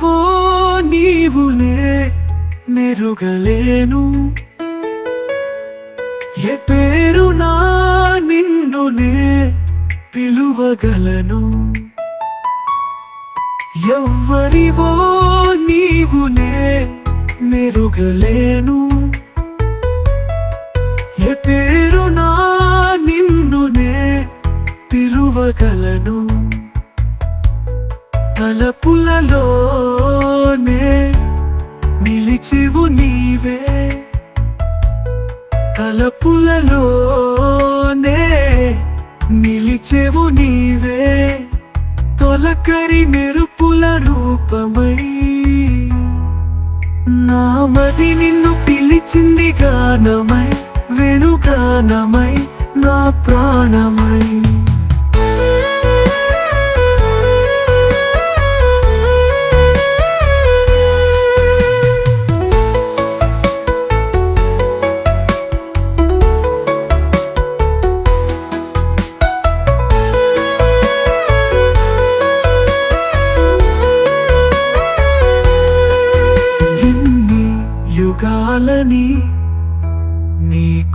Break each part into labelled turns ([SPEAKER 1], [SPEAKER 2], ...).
[SPEAKER 1] నీవో నీవులే మెరుగలేను ఏ పేరు నా నిన్నునే పిలువగలను. ఎవ్వరివో నీవునే మెరుగలేను ఏ పేరు నా నిన్నునే పిలువగలను. తలపులలోనే నిలిచివు నీవే. తలపులలోనే నిలిచెవు నీవే. తొలకరి మెరుపుల రూపమై నామది నిన్ను పిలిచింది గానమై వెనుగానమై నా ప్రాణమై.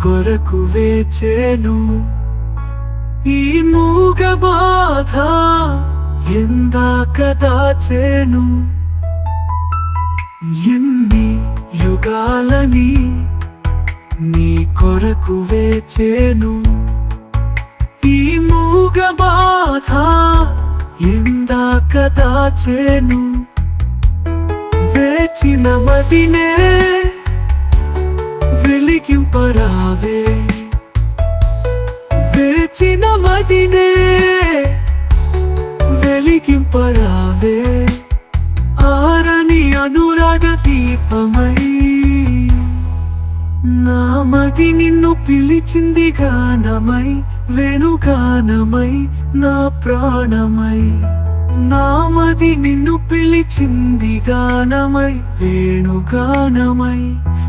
[SPEAKER 1] కొరకు వేచేను. ఈ మూగ బాధ ఎందాక దాచేను. ఎన్ని యుగాలని నీ కొరకు వేచేను. ఈ మూగ బాధ ఎందాక దాచేను. వేచిన మదినే పరావే. వేచిన మదినే వెలిగింపరావే. ఆరని అనురాగ దీపమై నా మది నిన్ను పిలిచింది గానమై వెనుగానమై నా ప్రాణమై. నామది నిన్ను పిలిచింది గానమై వేణుగానమై.